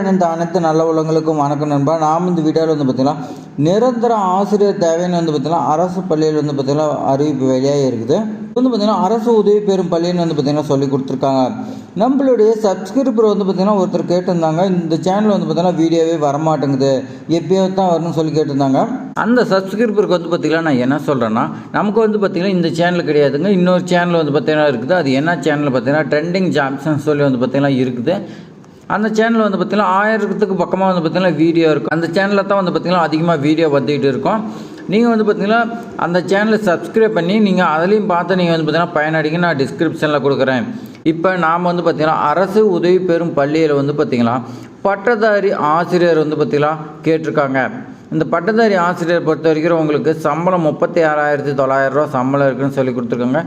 இணைந்த அனைத்து நல்ல உள்ளங்களுக்கும் வணக்கம் நண்பா. நாம் இந்த வீடியோவில் வந்து பார்த்தீங்கன்னா நிரந்தர ஆசிரியர் தேவைன்னு வந்து பார்த்தீங்கன்னா அரசு பள்ளியில் வந்து பார்த்தீங்கன்னா அறிவிப்பு வெளியாக இருக்குது. வந்து பார்த்தீங்கன்னா அரசு உதவி பெறும் பள்ளின்னு வந்து பார்த்தீங்கன்னா சொல்லி கொடுத்துருக்காங்க. நம்மளுடைய சப்ஸ்கிரிப்பர் வந்து பார்த்தீங்கன்னா ஒருத்தர் கேட்டிருந்தாங்க. இந்த சேனல் வந்து பார்த்தீங்கன்னா வீடியோவே வரமாட்டேங்குது. எப்பயாவது தான் வரணும்னு சொல்லி கேட்டிருந்தாங்க. அந்த சப்ஸ்கிரிப்பருக்கு வந்து பார்த்தீங்கன்னா நான் என்ன சொல்கிறேன்னா நமக்கு வந்து பார்த்தீங்கன்னா இந்த சேனல் கிடையாதுங்க. இன்னொரு சேனல் வந்து பார்த்தீங்கன்னா இருக்குது. அது என்ன சேனல் பார்த்தீங்கன்னா ட்ரெண்டிங் ஜாப்ஸ்ன்னு சொல்லி வந்து பார்த்தீங்கன்னா இருக்குது. அந்த சேனல் வந்து பார்த்திங்கன்னா ஆயிரத்துக்கு பக்கமாக வந்து பார்த்திங்கன்னா வீடியோ இருக்கும். அந்த சேனலில் தான் வந்து பார்த்திங்கன்னா அதிகமாக வீடியோ வந்துக்கிட்டு இருக்கும். நீங்கள் வந்து பார்த்திங்கன்னா அந்த சேனலை சப்ஸ்கிரைப் பண்ணி நீங்கள் அதுலேயும் பார்த்து நீங்கள் வந்து பார்த்திங்கன்னா பயனடிக்க நான் டிஸ்கிரிப்ஷனில் கொடுக்குறேன். இப்போ நாம் வந்து பார்த்திங்கன்னா அரசு உதவி பெறும் பள்ளியில் வந்து பார்த்திங்கன்னா பட்டதாரி ஆசிரியர் வந்து பார்த்திங்கன்னா கேட்டிருக்காங்க. இந்த பட்டதாரி ஆசிரியர் பொறுத்த வரைக்கும் உங்களுக்கு சம்பளம் முப்பத்தி ஆறாயிரத்தி தொள்ளாயிரம் ரூபா சம்பளம் இருக்குன்னு சொல்லி கொடுத்துருக்காங்க.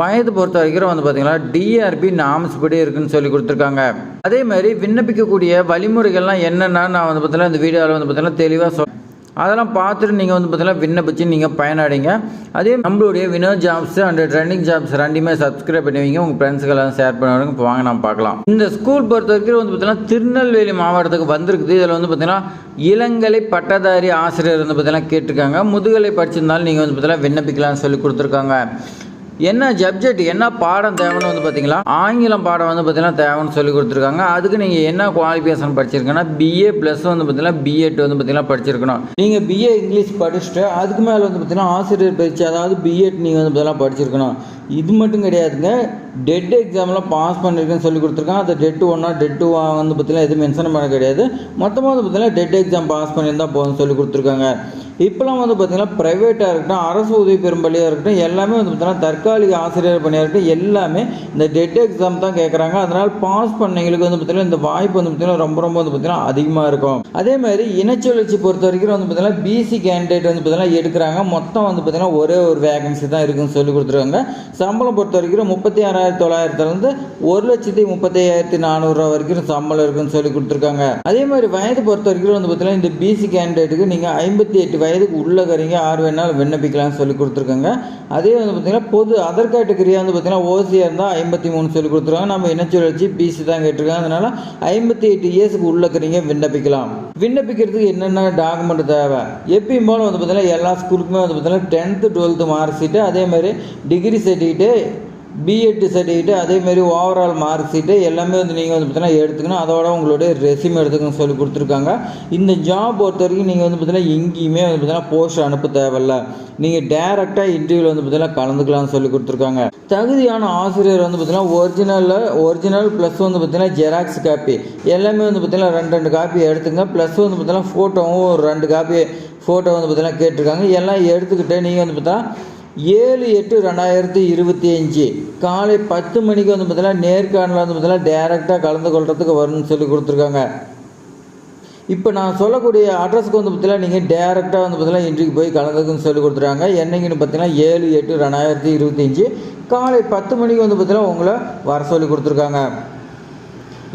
வயது பொறுத்த வரைக்கும் வந்து பார்த்தீங்கன்னா டிஆர்பி நாம்ஸ் படி இருக்குன்னு சொல்லி கொடுத்துருக்காங்க. அதே மாதிரி விண்ணப்பிக்கக்கூடிய வழிமுறைகள்லாம் என்னென்னா நான் வந்து பார்த்தீங்கன்னா இந்த வீடியோவில் வந்து பார்த்தீங்கன்னா தெளிவாக சொல் அதெல்லாம் பார்த்துட்டு நீங்கள் வந்து பார்த்தீங்கன்னா விண்ணப்பிச்சு நீங்கள் பயனடைங்க. அதே நம்மளுடைய Vino jobs and trending jobs ரெண்டுமே சப்ஸ்கிரைப் பண்ணுவீங்க உங்கள் ஃப்ரெண்ட்ஸுக்கெல்லாம் ஷேர் பண்ணுவாங்க இப்போ வாங்க நம்ம பார்க்கலாம். இந்த ஸ்கூல் பொறுத்த வரைக்கும் வந்து பார்த்தீங்கன்னா திருநெல்வேலி மாவட்டத்துக்கு வந்திருக்குது. இதில் வந்து பார்த்தீங்கன்னா இளங்கலை பட்டதாரி ஆசிரியர் வந்து பார்த்தீங்கன்னா கேட்டிருக்காங்க. முதுகலை படிச்சிருந்தாலும் நீங்கள் வந்து பார்த்தீங்கன்னா விண்ணப்பிக்கலாம்னு சொல்லி கொடுத்துருக்காங்க. என்ன சப்ஜெக்ட் என்ன பாடம் தேவைன்னு வந்து பார்த்தீங்களா ஆங்கிலம் பாடம் வந்து பார்த்தீங்கன்னா தேவைன்னு சொல்லி கொடுத்துருக்காங்க. அதுக்கு நீங்கள் என்ன குவாலிஃபிகேஷன் படிச்சிருக்கீங்கன்னா பிஏ ப்ளஸ் வந்து பார்த்தீங்கன்னா பிஎட் வந்து பார்த்தீங்கன்னா படிச்சிருக்கணும். நீங்கள் பிஏ இங்கிலீஷ் படிச்சுட்டு அதுக்கு மேலே வந்து பார்த்தீங்கன்னா ஆசிரியர் பயிற்சி அதாவது பிஎட் நீங்கள் வந்து பார்த்தீங்கன்னா படிச்சிருக்கணும். இது மட்டும் கிடையாதுங்க. டெட் எக்ஸாம்லாம் பாஸ் பண்ணியிருக்கேன்னு சொல்லி கொடுத்துருக்காங்க. அது டெட் ஒன்னா டெட் டூ வந்து பார்த்தீங்கன்னா எதுவும் மென்ஷன் பண்ண கிடையாது. மொத்தமாக வந்து பார்த்தீங்கன்னா டெட் எக்ஸாம் பாஸ் பண்ணியிருந்தால் போதும்னு சொல்லி கொடுத்துருக்காங்க. இப்போலாம் வந்து பார்த்திங்கன்னா ப்ரைவேட்டாக இருக்கட்டும் அரசு உதவி பெறும் பள்ளியாக இருக்கட்டும் எல்லாமே வந்து பார்த்தீங்கன்னா தற்காலிக ஆசிரியர் பணியாக இருக்கட்டும் எல்லாமே இந்த டெட் எக்ஸாம் தான் கேட்குறாங்க அதனால் பாஸ் பண்ணவங்களுக்கு வந்து பார்த்தீங்கன்னா இந்த வாய்ப்பு வந்து பார்த்தீங்கன்னா ரொம்ப ரொம்ப வந்து பார்த்திங்கன்னா அதிகமாக இருக்கும். அதே மாதிரி இனச்சுழற்சி பொறுத்த வரைக்கும் வந்து பார்த்திங்கன்னா பிசி கேண்டிடேட் வந்து பார்த்திங்கன்னா எடுக்கிறாங்க. மொத்தம் வந்து பார்த்திங்கன்னா ஒரே ஒரு வேகன்சி தான் இருக்குன்னு சொல்லி கொடுத்துருக்காங்க. சம்பளம் பொறுத்த வரைக்கும் முப்பத்தி ஆறாயிரத்தி தொள்ளாயிரத்துலேருந்து ஒரு லட்சத்தி முப்பத்தி ஐயாயிரத்தி நானூறுரூவா வரைக்கும் சம்பளம் இருக்குன்னு சொல்லி கொடுத்துருக்காங்க. அதே மாதிரி வயது பொறுத்த வரைக்கும் வந்து பார்த்தீங்கன்னா இந்த பிசி கேண்டிடேட்டுக்கு நீங்கள் ஐம்பத்தி எட்டு வயதுக்கு உள்ளக்கறீங்க ஆறு வேணாலும் விண்ணப்பிக்கலாம்னு சொல்லி கொடுத்துருக்காங்க. அதே வந்து பார்த்தீங்கன்னா பொது அதர் கேட்டகரியாக வந்து பார்த்தீங்கன்னா ஓசியாக இருந்தால் ஐம்பத்தி மூணு சொல்லி கொடுத்துருக்காங்க. நம்ம இனச்சுழற்சி பிசி தான் கேட்டிருக்காங்க. அதனால் ஐம்பத்தி எட்டு இயர்ஸுக்கு உள்ளக்கறீங்க விண்ணப்பிக்கலாம். விண்ணப்பிக்கிறதுக்கு என்னென்ன டாக்குமெண்ட் தேவை? எப்பயும் போல் வந்து பார்த்தீங்கன்னா எல்லா ஸ்கூலுக்குமே வந்து பார்த்தீங்கன்னா டென்த்து டுவெல்த்து மார்க் ஷீட்டு அதே மாதிரி டிகிரி சர்டிஃபிகேட்டு பிஎட்டு சர்டிஃபிகேட்டு அதேமாரி ஓவரால் மார்க் ஷீட்டு எல்லாமே வந்து நீங்கள் வந்து பார்த்தீங்கன்னா எடுத்துக்கணும் அதோட உங்களுடைய ரெசியூம் எடுத்துக்கணும் சொல்லி கொடுத்துருக்காங்க இந்த ஜாப் பொறுத்த வரைக்கும் நீங்கள் வந்து பார்த்தீங்கன்னா எங்கேயுமே வந்து பார்த்தீங்கன்னா போஸ்ட் அனுப்ப தேவையில்ல நீங்கள் டேரெக்டாக இன்டர்வியூவில் வந்து பார்த்தீங்கன்னா கலந்துக்கலாம்னு சொல்லி கொடுத்துருக்காங்க தகுதியான ஆசிரியர் வந்து பார்த்தீங்கன்னா ஒரிஜினலில் ஒரிஜினல் ப்ளஸ் வந்து பார்த்தீங்கன்னா ஜெராக்ஸ் காப்பி எல்லாமே வந்து பார்த்தீங்கன்னா ரெண்டு ரெண்டு காப்பி எடுத்துங்க ப்ளஸ் வந்து பார்த்தீங்கன்னா ஃபோட்டோவும் ஒரு ரெண்டு காப்பி ஃபோட்டோ வந்து பார்த்தீங்கன்னா கேட்டிருக்காங்க எல்லாம் எடுத்துக்கிட்டு நீங்கள் வந்து பார்த்தீங்கன்னா ஏழு எட்டு ரெண்டாயிரத்தி இருபத்தி அஞ்சு. காலை பத்து மணிக்கு வந்து பார்த்தீங்கன்னா நேர்காணலில் வந்து பார்த்தீங்கன்னா டேரெக்டாக கலந்து கொள்றதுக்கு வரும்னு சொல்லி கொடுத்துருக்காங்க. இப்போ நான் சொல்லக்கூடிய அட்ரஸ்க்கு வந்து பார்த்தீங்கன்னா நீங்கள் டேரெக்டாக வந்து பார்த்தீங்கன்னா இன்றைக்கு போய் கலந்துக்குன்னு சொல்லி கொடுத்துருக்காங்க. என்னைக்குன்னு பார்த்தீங்கன்னா ஏழு எட்டு ரெண்டாயிரத்தி இருபத்தஞ்சி காலை பத்து மணிக்கு வந்து பார்த்தீங்கன்னா உங்களை வர சொல்லி கொடுத்துருக்காங்க.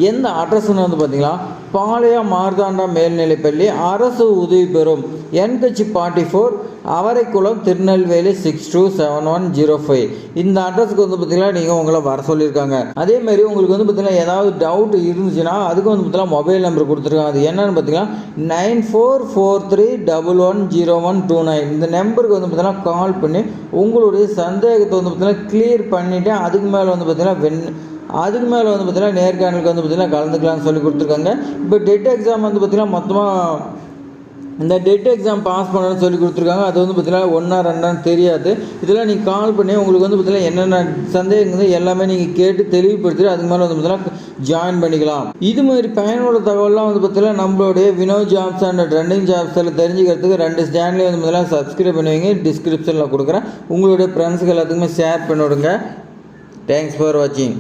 எந்த அட்ரஸ்ன்னு வந்து பார்த்தீங்கன்னா பாளையா மார்தாண்டா மேல்நிலைப்பள்ளி அரசு உதவி பெறும் என்கட்சி forty four Avaraikulam Tirunelveli six two seven one zero five இந்த அட்ரஸ்க்கு வந்து பார்த்தீங்கன்னா நீங்கள் உங்களை வர சொல்லியிருக்காங்க. அதே மாதிரி உங்களுக்கு வந்து பார்த்தீங்கன்னா ஏதாவது டவுட் இருந்துச்சுன்னா அதுக்கு வந்து பார்த்தீங்கன்னா மொபைல் நம்பர் கொடுத்துருக்காங்க அது என்னன்னு பார்த்தீங்கன்னா nine four four three double one zero one two nine இந்த நம்பருக்கு வந்து பார்த்தீங்கன்னா கால் பண்ணி உங்களுடைய சந்தேகத்தை வந்து பார்த்தீங்கன்னா கிளியர் பண்ணிவிட்டு அதுக்கு மேலே வந்து பார்த்தீங்கன்னா வென் அதுக்கு மேலே வந்து பார்த்தீங்கன்னா நேர்காணலுக்கு வந்து பார்த்தீங்கன்னா கலந்துக்கலாம்னு சொல்லி கொடுத்துருக்காங்க. இப்போ டெட் எக்ஸாம் வந்து பார்த்தீங்கன்னா மொத்தமாக இந்த டெட் எக்ஸாம் பாஸ் பண்ணணும்னு சொல்லி கொடுத்துருக்காங்க. அது வந்து பார்த்தீங்கன்னா ஒன்றா ரெண்டான்னு தெரியாது. இதெல்லாம் நீங்கள் கால் பண்ணி உங்களுக்கு வந்து பார்த்தீங்கன்னா என்னென்ன சந்தேகங்கள் எல்லாமே நீங்கள் கேட்டு தெளிவுபடுத்திட்டு அதுக்கு மேலே வந்து பார்த்தீங்கன்னா ஜாயின் பண்ணிக்கலாம். இது மாதிரி பயனுள்ள தகவல்லாம் வந்து பார்த்தீங்கன்னா நம்மளுடைய வினோ ஜாப்ஸ் அண்ட் ட்ரெண்டிங் எல்லாம் தெரிஞ்சுக்கிறதுக்கு ரெண்டு ஸ்டாண்ட்லேயே வந்து பார்த்தீங்கன்னா சப்ஸ்கிரைப் பண்ணுவீங்க டிஸ்கிரிப்ஷனில் கொடுக்குறேன். உங்களுடைய ஃப்ரெண்ட்ஸுக்கு எல்லாத்துக்குமே ஷேர் பண்ணிவிடுங்க தேங்க்ஸ் ஃபார் வாட்சிங்